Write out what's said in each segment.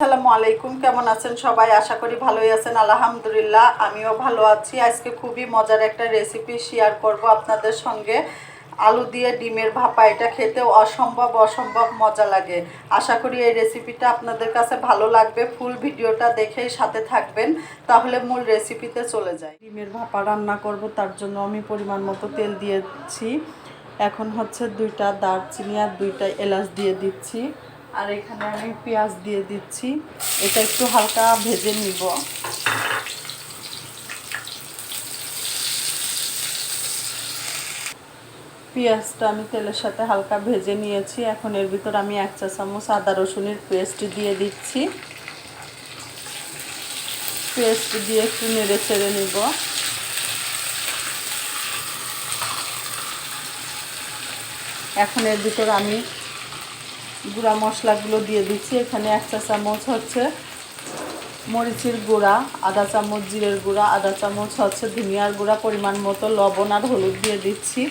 আসসালামু আলাইকুম, কেমন আছেন সবাই? আশা করি ভালোই আছেন, আলহামদুলিল্লাহ, আমিও ভালো আছি। আজকে খুবই মজার একটা রেসিপি শেয়ার করব আপনাদের সঙ্গে। আলু দিয়ে ডিমের ভাপা, এটা খেতে অসম্ভব অসম্ভব মজা লাগে। আশা করি এই রেসিপিটা আপনাদের কাছে ভালো লাগবে ফুল ভিডিওটা দেখেই সাথে থাকবেন। তাহলে মূল রেসিপিতে চলে যায় ডিমের ভাপা রান্না করব, তার জন্য আমি পরিমাণ মতো তেল দিয়েছি। এখন হচ্ছে দুইটা দারচিনি আর দুইটা এলাচ দিয়ে দিচ্ছি। আর এখানে আমি পেঁয়াজ দিয়ে দিচ্ছি। এটা একটু হালকা ভেজে নিব। পেঁয়াজটা আমি তেলের সাথে হালকা ভেজে নিয়েছি। এখন এর ভিতর আমি এক চা চামচ আদা রসুনের পেস্ট দিয়ে দিচ্ছি। পেস্ট দিয়ে একটু নেড়ে চেড়ে নিব। এখন এর ভিতর আমি গুঁড়া মশলাগুলো দিয়ে দিচ্ছি। এখানে এক চা চামচ হচ্ছে মরিচের গুঁড়া, আধা চামচ জিরের গুঁড়া, আধা চামচ হচ্ছে ধনিয়ার গুঁড়া, পরিমাণ মতো লবণ আর হলুদ দিয়ে দিচ্ছি।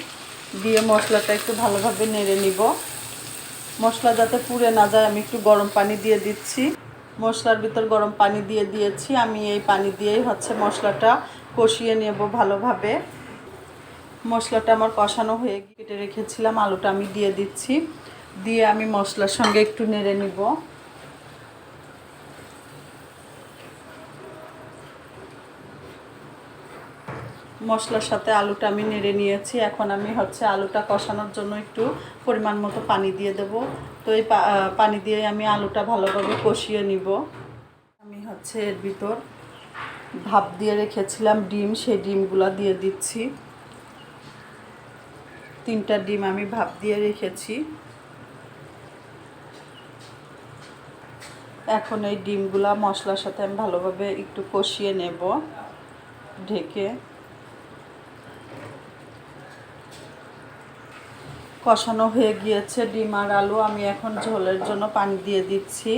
দিয়ে মশলাটা একটু ভালোভাবে নেড়ে নিব। মশলা যাতে পুড়ে না যায়, আমি একটু গরম পানি দিয়ে দিচ্ছি। মশলার ভিতর গরম পানি দিয়ে দিয়েছি। আমি এই পানি দিয়েই হচ্ছে মশলাটা কষিয়ে নেব ভালোভাবে। মশলাটা আমার কষানো হয়ে কেটে রেখেছিলাম। আলুটা আমি দিয়ে দিচ্ছি। দিয়ে আমি মশলার সঙ্গে একটু নেড়ে নিব। মশলার সাথে আলুটা আমি নেড়ে নিয়েছি। এখন আমি হচ্ছে আলুটা কষানোর জন্য একটু পরিমাণ মতো পানি দিয়ে দেব। তো এই পানি দিয়ে আমি আলুটা ভালোভাবে কষিয়ে নিব। আমি হচ্ছে এর ভিতর ভাপ দিয়ে রেখেছিলাম ডিম, সেই ডিমগুলো দিয়ে দিচ্ছি। তিনটা ডিম আমি ভাপ দিয়ে রেখেছি। এখন এই ডিমগুলা মশলার সাথে আমি ভালোভাবে একটু কষিয়ে নেব, ঢেকে। কষানো হয়ে গিয়েছে ডিম আর আলু, আমি এখন ঝোলের জন্য পানি দিয়ে দিচ্ছি।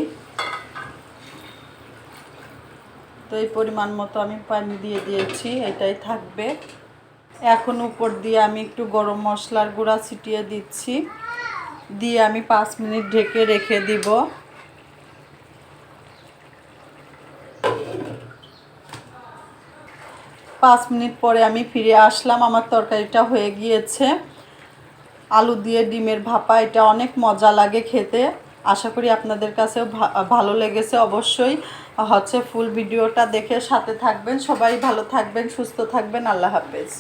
তো এই পরিমাণ মতো আমি পানি দিয়ে দিয়েছি, এটাই থাকবে। এখন উপর দিয়ে আমি একটু গরম মশলার গুঁড়া ছিটিয়ে দিচ্ছি, দিয়ে আমি পাঁচ মিনিট ঢেকে রেখে দিব। পাঁচ মিনিট পরে আমি ফিরে আসলাম। আমার তরকারিটা হয়ে গিয়েছে। আলু দিয়ে ডিমের ভাপা, এটা অনেক মজা লাগে খেতে। আশা করি আপনাদের কাছেও ভালো লেগেছে অবশ্যই। হচ্ছে ফুল ভিডিওটা দেখে সাথে থাকবেন। সবাই ভালো থাকবেন, সুস্থ থাকবেন। আল্লাহ হাফেজ।